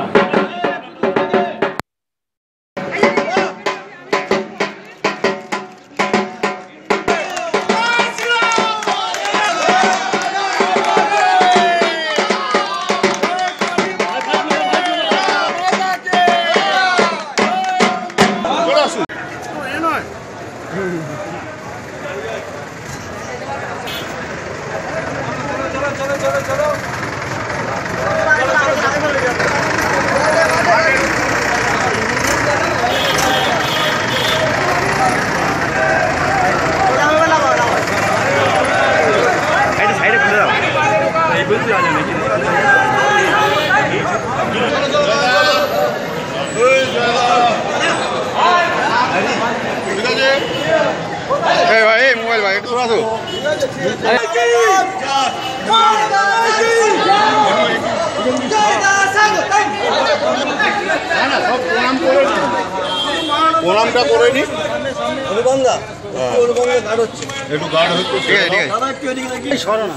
এই প্রণামটা করে নি। অনুগঙ্গা অনুগঙ্গা গাড় হচ্ছে। একটু গার্ড হচ্ছে। ঠিক আছে ঠিক আছে। দাদা একটু এদিকে দেখি। সরো না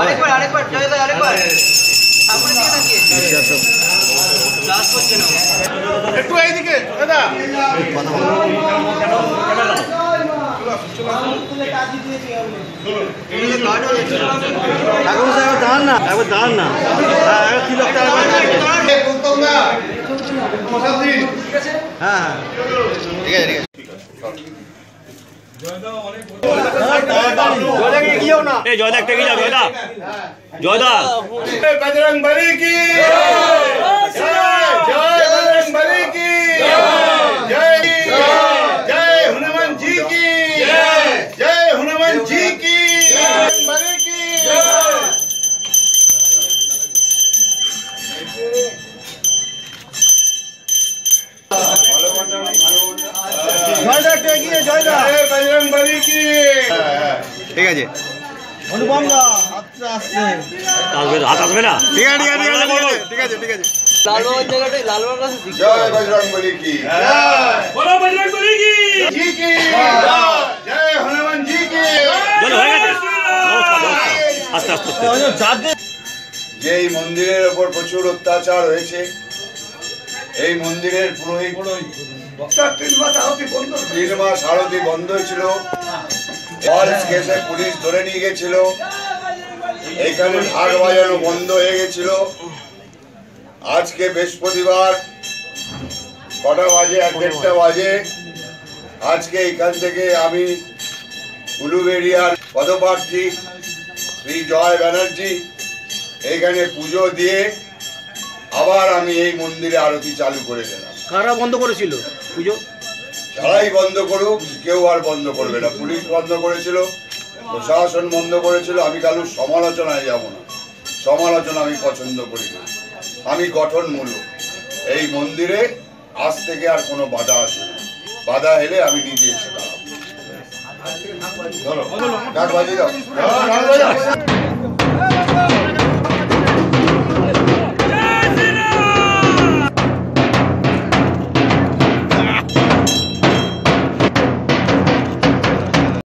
আরেকবার আরেকবার জয়দা আরেকবার। সামনের দিকে তাকিয়ে। ক্লাস করছে না। একটু এইদিকে দাদা। ঠাকুর সাহেব দাঁড়ান না একবার দাঁড়ান না। তিলক হ্যাঁ। ঠিক আছে ঠিক আছে। जोधा एक जोधा जोधा बजरंग बली की আস্তে যাদের যে এই মন্দিরের ওপর প্রচুর অত্যাচার হয়েছে এই মন্দিরের পুরোহিত তিন মাস আরতি বন্ধ ছিল পুলিশ ধরে নিয়ে গেছিল। এখানে ঢাক বাজানো বন্ধ হয়ে গেছিল। আজকে বৃহস্পতিবার কটা বাজে? এক দেড়টা বাজে। আজকে এখান থেকে আমি উলুবেড়িয়ার পদপ্রার্থী শ্রী জয় ব্যানার্জি এখানে পুজো দিয়ে আবার আমি এই মন্দিরে আরতি চালু করে দিলাম। কারা বন্ধ করেছিল? পুজো যারাই বন্ধ করুক কেউ আর বন্ধ করবে না। পুলিশ বন্ধ করেছিল প্রশাসন বন্ধ করেছিল আমি কারোর সমালোচনায় যাব না। সমালোচনা আমি পছন্দ করি না। আমি গঠনমূলক। এই মন্দিরে আজ থেকে আর কোনো বাধা আসবে না। বাধা এলে আমি নিজে এসে দাঁড়াবো। ধরো, বাজিয়ে দাও।